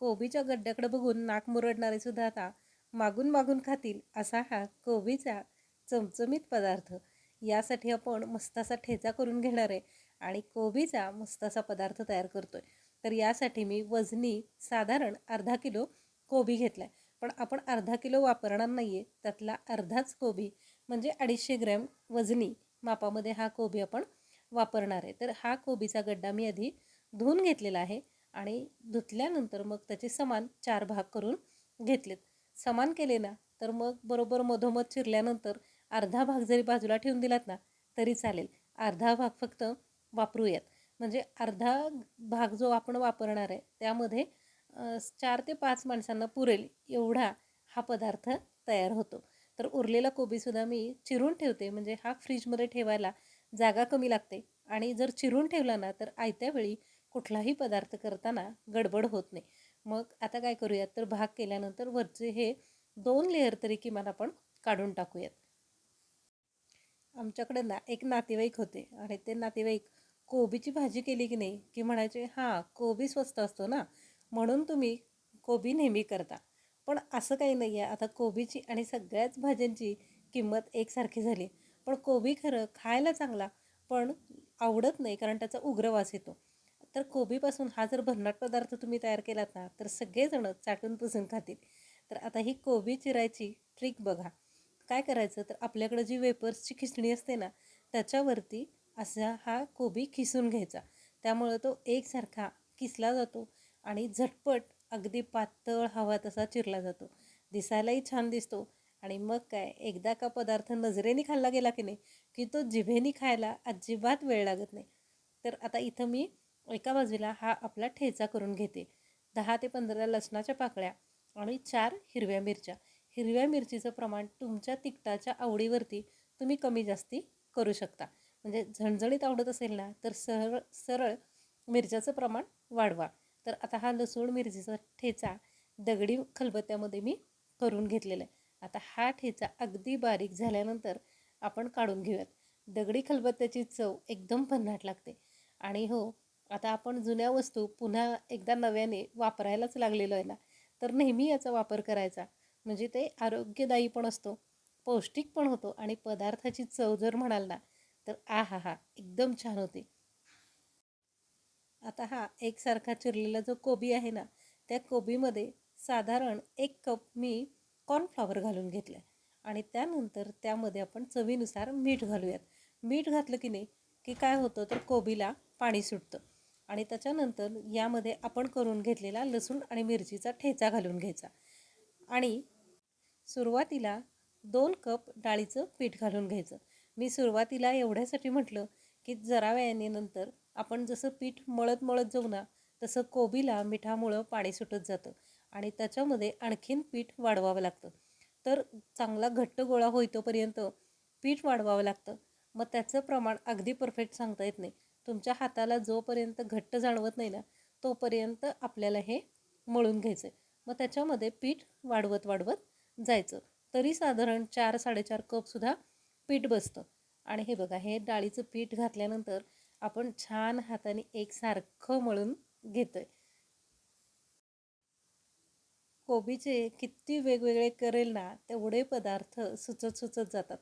कोबीच्या गड्ड्याकडे बघून नाक मुरडणारे सुद्धा आता मागून मागून खातील असा हा कोबीचा चमचमीत पदार्थ. यासाठी आपण मस्तासा ठेचा करून घेणार आहे आणि कोबीचा मस्तासा पदार्थ तयार करतो आहे तर यासाठी मी वजनी साधारण अर्धा किलो कोबी घेतला आहे पण आपण अर्धा किलो वापरणार नाही आहे त्यातला अर्धाच कोबी म्हणजे अडीचशे ग्रॅम वजनी मापामध्ये हा कोबी आपण वापरणार आहे. तर हा कोबीचा गड्डा मी आधी धुवून घेतलेला आहे. आणि धुतल्यानंतर मग त्याचे समान चार भाग करून घेतलेत. समान केले ना तर मग बरोबर मधोमध चिरल्यानंतर अर्धा भाग जरी बाजूला ठेवून दिलात ना तरी चालेल. अर्धा भाग फक्त वापरूयात. म्हणजे अर्धा भाग जो आपण वापरणार आहे त्यामध्ये चार ते पाच माणसांना पुरेल एवढा हा पदार्थ तयार होतो. तर उरलेला कोबीसुद्धा मी चिरून ठेवते. म्हणजे हा फ्रीजमध्ये ठेवायला जागा कमी लागते. आणि जर चिरून ठेवला ना तर आयत्या वेळी कुठलाही पदार्थ करताना गडबड होत नाही. मग आता काय करूयात? तर भाग केल्यानंतर वरचे हे दोन लेअर तरी किमान आपण काढून टाकूयात. आमच्याकडे ना एक नातेवाईक होते आणि ते नातेवाईक कोबीची भाजी केली की नाही? की म्हणायचे हां कोबी स्वस्त असतो ना म्हणून तुम्ही कोबी नेहमी करता. पण असं काही नाही आहे. आता कोबीची आणि सगळ्याच भाज्यांची किंमत एकसारखी झाली. पण कोबी खरं खायला चांगला पण आवडत नाही कारण त्याचा उग्रवास येतो. तर कोबीपासून हा जर भन्नाट पदार्थ तुम्ही तयार केलात ना तर सगळेजण चाटून पुसून खातील. तर आता ही कोबी चिरायची ट्रिक बघा. काय करायचं? तर आपल्याकडं जी वेपर्सची खिसणी असते ना त्याच्यावरती असा हा कोबी खिसून घ्यायचा. त्यामुळं तो एकसारखा किसला जातो आणि झटपट अगदी पातळ हवा तसा चिरला जातो. दिसायलाही छान दिसतो. आणि मग काय एकदा का पदार्थ नजरेने खाल्ला गेला की नाही की तो जिभेने खायला अजिबात वेळ लागत नाही. तर आता इथं मी एका बाजूला हा आपला ठेचा करून घेते. दहा ते पंधरा लसणाच्या पाकळ्या आणि चार हिरव्या मिरच्या. हिरव्या मिरचीचं प्रमाण तुमच्या तिखटाच्या आवडीवरती तुम्ही कमी जास्ती करू शकता. म्हणजे झणझणीत आवडत असेल ना तर सरळ सरळ मिरच्याचं प्रमाण वाढवा. तर आता हा लसूण मिरचीचा ठेचा दगडी खलबत्त्यामध्ये मी करून घेतलेला आहे. आता हा ठेचा अगदी बारीक झाल्यानंतर आपण काढून घेऊयात. दगडी खलबत्त्याची चव एकदम भन्नाट लागते. आणि हो आता आपण जुन्या वस्तू पुन्हा एकदा नव्याने वापरायलाच लागलेलो आहे ना तर नेहमी याचा वापर करायचा. म्हणजे ते आरोग्यदायी पण असतो पौष्टिक पण होतो आणि पदार्थाची चव जर म्हणाल ना तर आ हा हा एकदम छान होते. आता हा एकसारखा चिरलेला जो कोबी आहे ना त्या कोबीमध्ये साधारण एक कप मी कॉर्नफ्लॉवर घालून घेतलं आहे आणि त्यानंतर त्यामध्ये आपण चवीनुसार मीठ घालूयात. मीठ घातलं की नाही की काय होतं तर कोबीला पाणी सुटतं. आणि त्याच्यानंतर यामध्ये आपण करून घेतलेला लसूण आणि मिरचीचा ठेचा घालून घ्यायचा. आणि सुरुवातीला दोन कप डाळीचं पीठ घालून घ्यायचं. मी सुरुवातीला एवढ्यासाठी म्हटलं की जरा वेळाने नंतर आपण जसं पीठ मळत मळत जाऊ ना तसं कोबीला मिठामुळं पाणी सुटत जातं आणि त्याच्यामध्ये आणखीन पीठ वाढवावं लागतं. तर चांगला घट्ट गोळा होईतोपर्यंत पीठ वाढवावं लागतं. मग त्याचं प्रमाण अगदी परफेक्ट सांगता येत नाही. तुमच्या हाताला जोपर्यंत घट्ट जाणवत नाही ना तोपर्यंत आपल्याला हे मळून घ्यायचं आहे मग त्याच्यामध्ये पीठ वाढवत वाढवत जायचं. तरी साधारण चार साडेचार कपसुद्धा पीठ बसतं. आणि हे बघा हे डाळीचं पीठ घातल्यानंतर आपण छान हाताने एकसारखं मळून घेतो आहे कोबीचे किती वेगवेगळे करेल ना तेवढे पदार्थ सुचत सुचत जातात.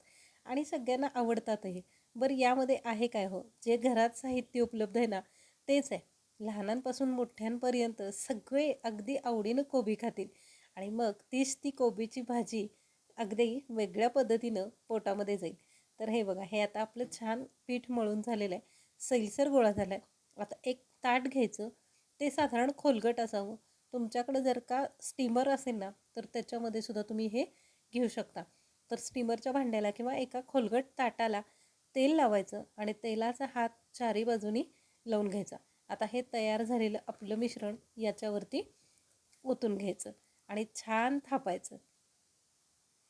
आणि सगळ्यांना आवडतातही. बरं यामध्ये आहे काय हो? जे घरात साहित्य उपलब्ध आहे ना तेच आहे. लहानांपासून मोठ्यांपर्यंत सगळे अगदी आवडीनं कोबी खातील. आणि मग तीच ती कोबीची भाजी अगदी वेगळ्या पद्धतीनं पोटामध्ये जाईल. तर हे बघा हे आता आपलं छान पीठ मळून झालेलं आहे. सैलसर गोळा झाला आहे आता एक ताट घ्यायचं. ते साधारण खोलगट असावं. तुमच्याकडं जर का स्टीमर असेल ना तर त्याच्यामध्ये सुद्धा तुम्ही हे घेऊ शकता. तर स्टीमरच्या भांड्याला किंवा एका खोलगट ताटाला तेल लावायचं आणि तेलाचा हात चारी बाजूनी लावून घ्यायचा. आता हे तयार झालेलं आपलं मिश्रण याच्यावरती ओतून घ्यायचं आणि छान थापायचं.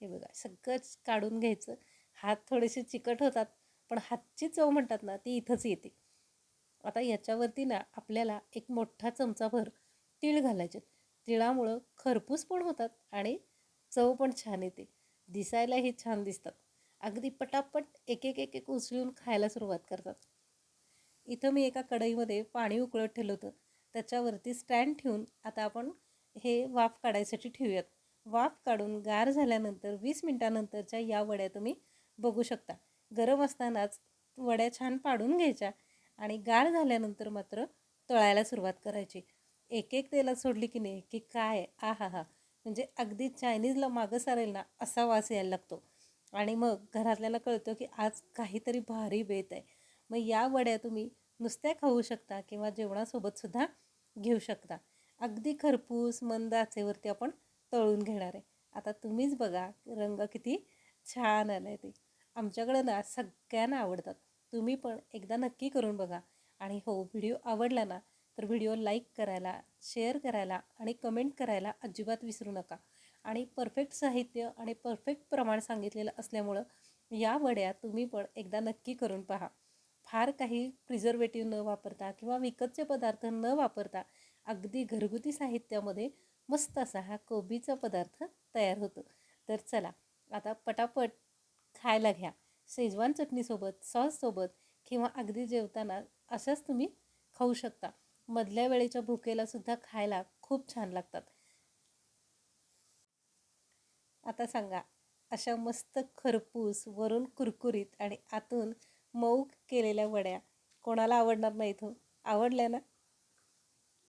हे बघा सगळंच काढून घ्यायचं. हात थोडेसे चिकट होतात पण हातची चव म्हणतात ना ती इथंच येते. आता याच्यावरती ना आपल्याला एक मोठा चमचाभर तीळ घालायचे. तिळामुळं खरपूस पण होतात आणि चव पण छान येते. दिसायलाही छान दिसतात. अगदी पटापट एक एक एक एक उचलून खायला सुरुवात करतात. इथं मी एका कढईमध्ये पाणी उकळत ठेवलं होतं. त्याच्यावरती स्टँड ठेवून आता आपण हे वाफ काढायसाठी ठेवूयात. वाफ काढून गार झाल्यानंतर वीस मिनटानंतरच्या या वड्या तुम्ही बघू शकता. गरम असतानाच वड्या छान पाडून घ्यायच्या आणि गार झाल्यानंतर मात्र तळायला सुरुवात करायची. एक एक तेलात सोडली की नाही की काय? आ हा हा म्हणजे अगदी चायनीजला मागं सारेल ना असा वास यायला लागतो. आणि मग घरातल्याला कळतं की आज काहीतरी भारी बेत आहे. मग या वड्या तुम्ही नुसत्या खाऊ शकता किंवा जेवणासोबतसुद्धा घेऊ शकता. अगदी खरपूस मंद आचेवरती आपण तळून घेणार आहे. आता तुम्हीच बघा रंग किती छान आला आहे ते. आमच्याकडं ना सगळ्यांना आवडतात. तुम्ही पण एकदा नक्की करून बघा. आणि हो व्हिडिओ आवडला ना तर व्हिडिओ लाईक करायला शेअर करायला आणि कमेंट करायला अजिबात विसरू नका. आणि परफेक्ट साहित्य आणि परफेक्ट प्रमाण सांगितलेलं असल्यामुळं या वड्या तुम्ही पण एकदा नक्की करून पहा. फार काही प्रिझर्वेटिव्ह न वापरता किंवा विकतचे पदार्थ न वापरता अगदी घरगुती साहित्यामध्ये मस्त असा हा कोबीचा पदार्थ तयार होतो. तर चला आता पटापट खायला घ्या. शेजवान चटणीसोबत सॉससोबत किंवा अगदी जेवताना अशाच तुम्ही खाऊ शकता. मधल्या वेळेच्या भुकेला सुद्धा खायला खूप छान लागतात. आता सांगा अशा मस्त खरपूस वरून कुरकुरीत आणि आतून मऊ केलेल्या वड्या कोणाला आवडणार नाहीत हो? आवडल्या ना?